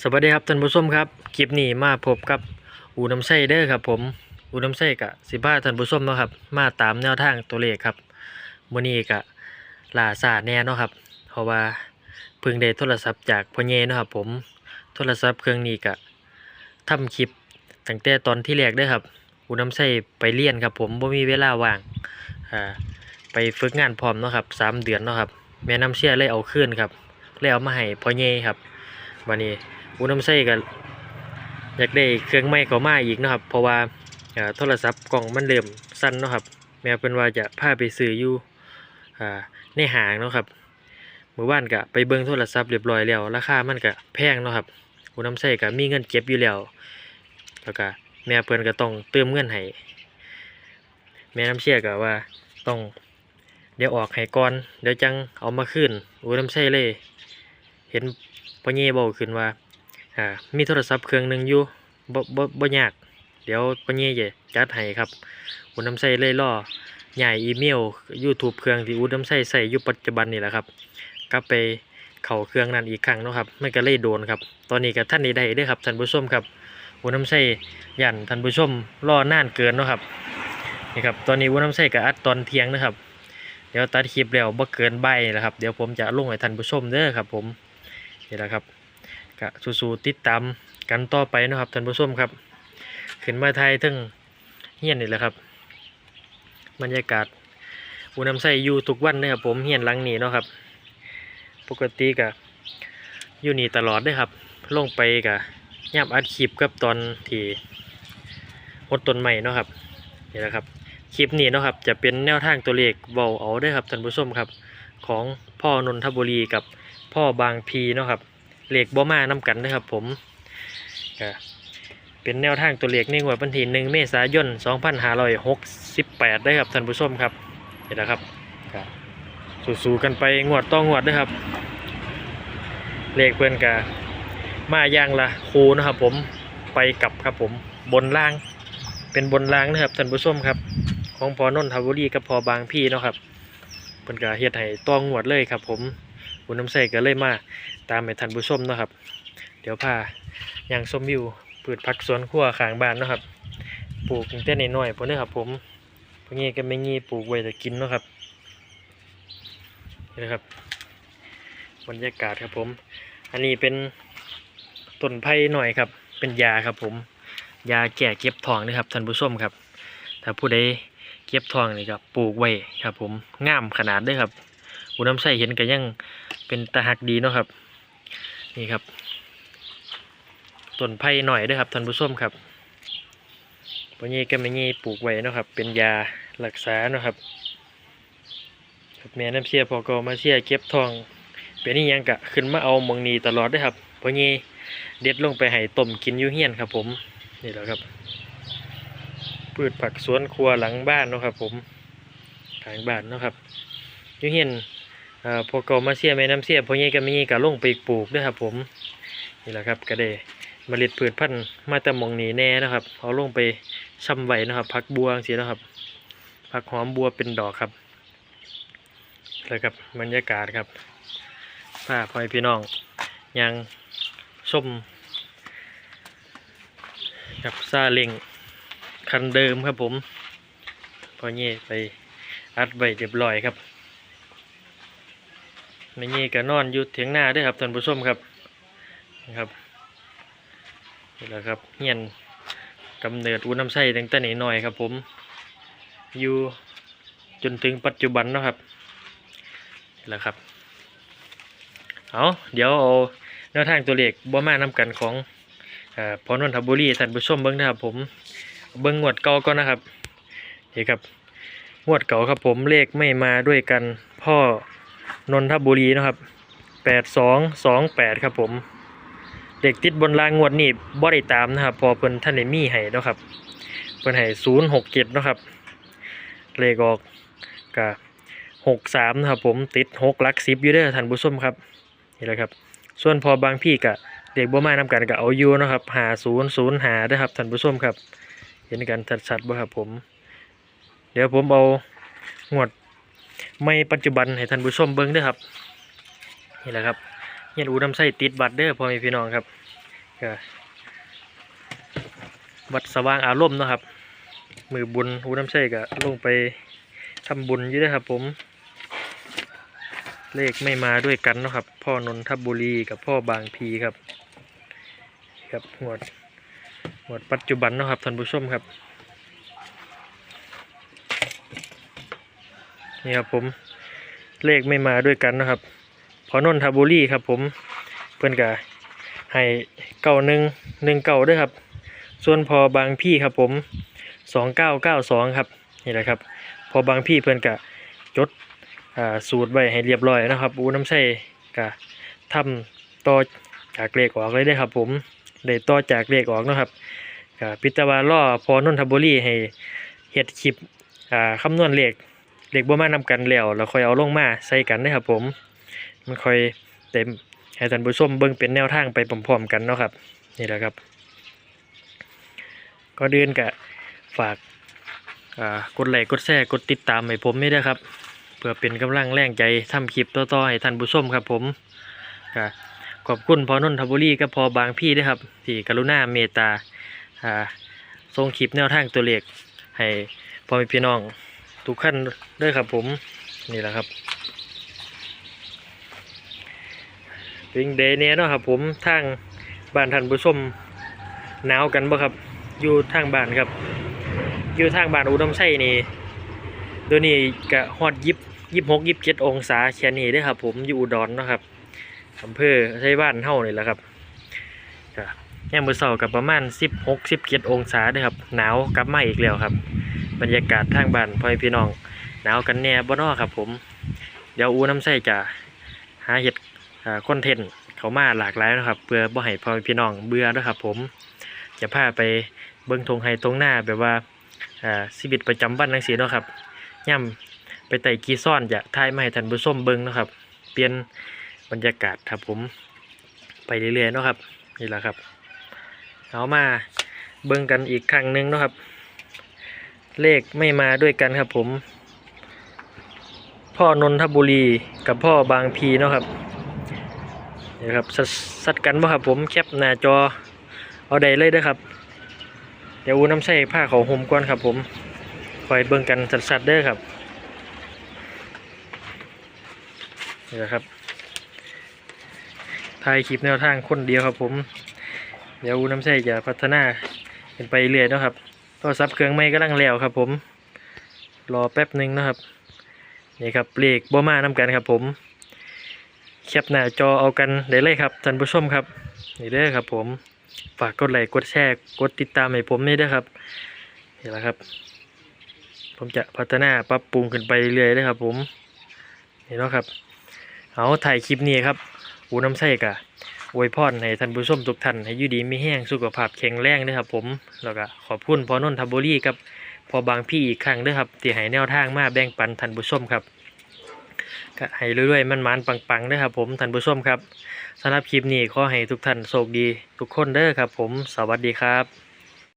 สวัสดีครับท่านผู้ชมครับคลิปนี้มาพบกับอูน้ำไส้เด้อครับ ผมอูน้ำไส้กะสิบ้าท่านผู้ชมเนาะครับ มาตามแนวทางตัวเลขครับมื้อนี้กะลาซาแน่เนาะครับ เพราะว่าเพิ่งได้โทรศัพท์จากพ่อเยเนาะครับ ผมโทรศัพท์เครื่องนี้กะทำคลิปตั้งแต่ตอนที่แรกเด้อครับอูน้ำไส้ไปเรียนครับ ผมบ่มีเวลาว่างอ่าไปฝึกงานพร้อมเนาะครับสามเดือนเนาะครับแม่น้ำเชี่ยเลยเอาคืนครับเลยเอามาให้พ่อเยครับวันนี้ อูน้ำไส้ก็อยากได้เครื่องไม้เขามาอีกนะครับ เพราะว่าโทรศัพท์กล่องมันเริ่มสั้นนะครับ แม่เพิ่นว่าจะพาไปซื้ออยู่ในห้างนะครับเมื่อวานก็ไปเบิ่งโทรศัพท์เรียบร้อยแล้ว ราคามันก็แพงนะครับอูน้ำไส้ก็มีเงินเก็บอยู่แล้วแล้วก็แม่เพิ่นก็ต้องเติมเงินให้แม่น้ำเชี่ยก็ว่าต้องเดี๋ยวออกให้ก่อนเดี๋ยวจังเอามาคืนอูน้ำไส้เลย เห็นพ่อเย่บอกขึ้นว่า อ่ามีโทรศัพท์เครื่องหนึ่งอยู่บ่บ่บ่ยาก เดี๋ยวพ่อเย่จะจัดให้ครับอุดน้ำใส่เลยล่อใหญ่อีเมล YouTube เครื่องที่อุดน้ำใส่ใส่อยู่ปัจจุบันนี่แหละครับกลับไปเข้าเครื่องนั้นอีกครั้งนะครับไม่ก็เลยโดนครับ ตอนนี้ก็ท่านนี้ได้ครับท่านผู้ชมครับอุดน้ำใส่ยันท่านผู้ชมรอนานเกินนะครับนี่ครับตอนนี้อุดน้ำใส่ก็อัดตอนเที่ยงนะครับ เดี๋ยวตัดคลิปแล้วบ่เกินใบนะครับ เดี๋ยวผมจะลงให้ท่านผู้ชมเด้อครับ ผมนี่แหละครับ ก็สู้ๆติดตามกันต่อไปนะครับท่านผู้ชมครับ ขึ้นมาไทยถึงเฮียนนี่แหละครับ บรรยากาศอูน้ำใสอยู่ทุกวันเลยครับผมเฮียนหลังนี้เนาะครับ ปกติก็อยู่นี่ตลอดเลยครับ ลงไปก็ย่ำอัดคลิปกับตอนที่หดต้นใหม่เนาะครับนี่แหละครับคลิปนี้เนาะครับจะเป็นแนวทางตัวเลขเบาเอาได้ครับท่านผู้ชมครับ ของพ่อนนทบุรีกับพ่อบางพีเนาะครับ เลขบ่มาน้กันนะครับผมก็เป็นแนวทางตัวเลขในงวดวันที่หนึ่งเมษายน2568ได้ครับท่านผู้ชมครับเห็นแล้วครับก็สู้ๆกันไปงวดต้องงวดเด้วยครับเลขเพื่อนกะมาอย่างละคูนะครับ ผมไปกลับครับผมบนล่าง เป็นบนล่างนะครับท่านผู้ชมครับ ของพอนนทบุรีกับพอบางพี่เนาะครับเพิ่นก็เฮ็ดให้ต้องงวดเลยครับผม คุณน้ำใสก็เลยมาตามให้ท่านผู้ชมนะครับ เดี๋ยวพายังชมวิวพืชผักสวนครัวข้างบ้านนะครับ ปลูกตั้งแต่น้อยๆพุ่นเด้ครับ ผมพวกนี้ก็ไม่งี้ปลูกไว้จะกินนะครับนี่นะครับ บรรยากาศครับผม อันนี้เป็นต้นไผ่หน่อยครับ เป็นยาครับ ผม ยาแก้เก็บทองนะครับท่านผู้ชมครับ ถ้าผู้ใดเก็บทองนี่ครับปลูกไว้ครับ ผมงามขนาดเด้วยครับ อูน้ำใสเห็นก็ยังเป็นตาหักดีเนาะครับ นี่ครับต้นไผ่หน่อยด้วยครับท่านผู้ชมครับปนี้ก็ไม่งี้ปลูกไว้เนาะครับ เป็นยารักษาเนาะครับขับแม่น้ำเชียพอก็มาเชียเก็บทอง เป็นนี่ยังกะขึ้นมาเอาหมองนีตลอดด้วยครับปนี้เด็ดลงไปให้ต้มกินยู่เฮียนครับ ผมนี่แหละครับพืชผักสวนครัวหลังบ้านเนาะครับ ผมทางบ้านเนาะครับยูเห็น อ่าพอเก่ามาเสียแม่น้ำเสียพอเงี้ก็มีก็ลงไปปลูกด้วยครับ ผมนี่แหละครับก็ได้เมล็ดพืชพันธุ์มาแต่มองนี้แน่นะครับเอาลงไปช่ำไว้นะครับผักบัวสินะครับผักหอมบัวเป็นดอกครับแล้วครับบรรยากาศครับป้าพ่อยพี่น้องยังส้มกับซาเล็งคันเดิมครับผมพอเงี้ไปอัดไว้เรียบร้อยครับ ไม่งี้ก็นอนอยู่เถียงหน้าด้วยครับท่านผู้ชมครับนะครับนี่แหละครับเฮียนกำเนิดอูน้ำไส้ตั้งแต่หน่อยครับ ผมอยู่จนถึงปัจจุบันนะครับนี่แหละครับเอาเดี๋ยวเอาแนวทางตัวเลขบ่มานำกันของอ่อพอนนทบุรีท่านผู้ชมเบิ้งนะครับ ผมเบิ้งงวดเก่าก่อนนะครับนี่ครับงวดเก่าครับผมเลขไม่มาด้วยกันพ่อ นนทบุรีนะครับแปดสองสองแปดครับผม เด็กติดบนรางงวดนี่บ่ได้ตามนะครับ พอเพิ่นท่านได้มี่ให้นะครับเพิ่นให้ศูนย์หกเจ็ดนะครับ เลขออกกับหกสามนะครับผมติดหกลักสิบอยู่เด้อท่านผู้ชมครับนี่แหละครับ ส่วนพอบางพี่กะเด็กบ่มานำกันกับเอาอยู่นะครับหาศูนย์ศูนย์หาเด้ครับท่านผู้ชมครับ เห็นกันชัดๆบ่ครับผม เดี๋ยวผมเอางวด ไม่ปัจจุบันให้ท่านผู้ชมเบิ้งเด้วยครับนี่แหละครับเฮียนอูน้ำไส้ติดบัตรเด้อพ่อแม่พี่น้องครับก็วัดสว่างอารมณ์นะครับ มือบุญอูน้ำใช่ก็ลงไปทำบุญอยู่ด้วยครับ ผม เลขไม่มาด้วยกันนะครับ พ่อนนทบบุรีกับพ่อบางพีครับ ครับหมวดหมวดปัจจุบันนะครับท่านผู้ชมครับ นี่ครับผมเลขไม่มาด้วยกันนะครับ พอนนทบุรีครับผมเพื่อนกะให้เก้าหนึ่งหนึ่งเก้าด้วยครับ ส่วนพอบางพี่ครับผมสองเก้าเก้าสองครับนี่แหละครับ พอบางพี่เพื่อนกะจดสูตรไว้ให้เรียบร้อยนะครับ อูน้ำใส่กะทำต่อจากเลขออกเลยได้ครับ ผมได้ต่อจากเลขออกนะครับกะพิจารณาล่อพอนนทบุรีให้เฮ็ดคลิปคำนวณเลข เหลขบ่มานำกันแล้วแล้วค่อยเอาลงมาใส่กันนะครับผม มันค่อยเต็มให้ท่านผู้ชมเบิ่งเป็นแนวทางไปพร้อมๆกันเนาะครับนี่แหละครับก็เดือนกะฝากกดไลค์กดแชร์กดติดตามให้ผมไม่ได้ครับ เพื่อเป็นกำลังแรงใจทำคลิปต่อๆให้ท่านผู้ชมครับผมก็ขอบคุณพอนนทบุรีกับพอบางพี่ด้วยครับ ที่กรุณาเมตตาอ่าส่งคลิปแนวทางตัวเลขให้พ่อแม่พี่น้อง ทุกขั้นด้วยครับผมนี่แหละครับเป็นเดย์เนียเนาะครับผมทางบ้านท่านผู้ชมหนาวกันบ่ครับอยู่ทางบ้านครับ อยู่ทางบ้านอุดมไส้นี่ตัวนี้ก็ฮอดยิบยิบหกยิบเจ็ดองศาแค่นี้เด้อครับ ผมอยู่อุดรเนาะครับอำเภอไชบ้านเฮานี่แหละครับก็ยามมื้อเช้ากับประมาณสิบหกสิบเจ็ดองศาด้อครับหนาวกลับมาอีกแล้วครับ บรรยากาศทางบ้านพ่อพี่น้อง หนาวกันแน่บ่นาะครับผม เดี๋ยวอูน้ำไส้จะหาเห็ดคอนเทนต์เขามาหลากหลายนะครับเพื่อบ่ให้พ่อพี่น้องเบื่อนะครับผม จะพาไปเบิ่งทงไฮตรงหน้าแบบว่าชีวิตประจำวันจังซี่เนาะครับย่ำไปไต่กีซ่อนจะถ่ายมาให้ท่านผู้ชมเบิ่งนะครับ เปลี่ยนบรรยากาศครับผม ไปเรื่อยๆเนาะครับนี่แหละครับเอามาเบิ่งกันอีกครั้งหนึงเนาะครับ เลขไม่มาด้วยกันครับผม พ่อนนทบุรีกับพ่อบางพีเนาะครับนี่ครับสัดสัดกันบ่ครับผมแคปหน้าจอเอาได้เลยเด้อครับ เดี๋ยวอูน้ำใส่ผ้าขาวห่มก่อนครับผมคอยเบิ่งกันสัดๆเด้อครับนี่แหละครับถ่ายคลิปแนวทางคนเดียวครับผม เดี๋ยวอูน้ำใส่จะพัฒนาเป็นไปเรื่อยเนาะครับ โทรศัพท์เครื่องไม่กำลังแล้วครับผม รอแป๊บหนึ่งนะครับ นี่ครับเลขบ่มานํกันครับผมแคปหน้าจอเอากันได้เลยครับท่านผู้ชมครับ นี่เด้อครับผม ฝากกดไลค์กดแชร์กดติดตามให้ผมนี่เด้อครับ นี่แหละครับ ผมจะพัฒนาปรับปรุงขึ้นไปเรื่อยๆเลยครับผม นี่เนาะครับ เอาถ่ายคลิปนี้ครับ อูน้ำใส่กะ อวยพรให้ท่านผู้ชมทุกท่านให้อยู่ดีมีแห้งสุขภาพแข็งแรงเด้อครับผมแล้วก็ขอบคุณพอนนทบุรีกับพอบางพี่อีกครั้งด้อครับที่ให้แนวทางมาแบ่งปันท่านผู้ชมครับก็ให้เรื่อยๆมันมันปังๆด้อครับผมท่านผู้ชมครับสำหรับคลิปนี้ขอให้ทุกท่านโชคดีทุกคนเด้อครับผมสวัสดีครับ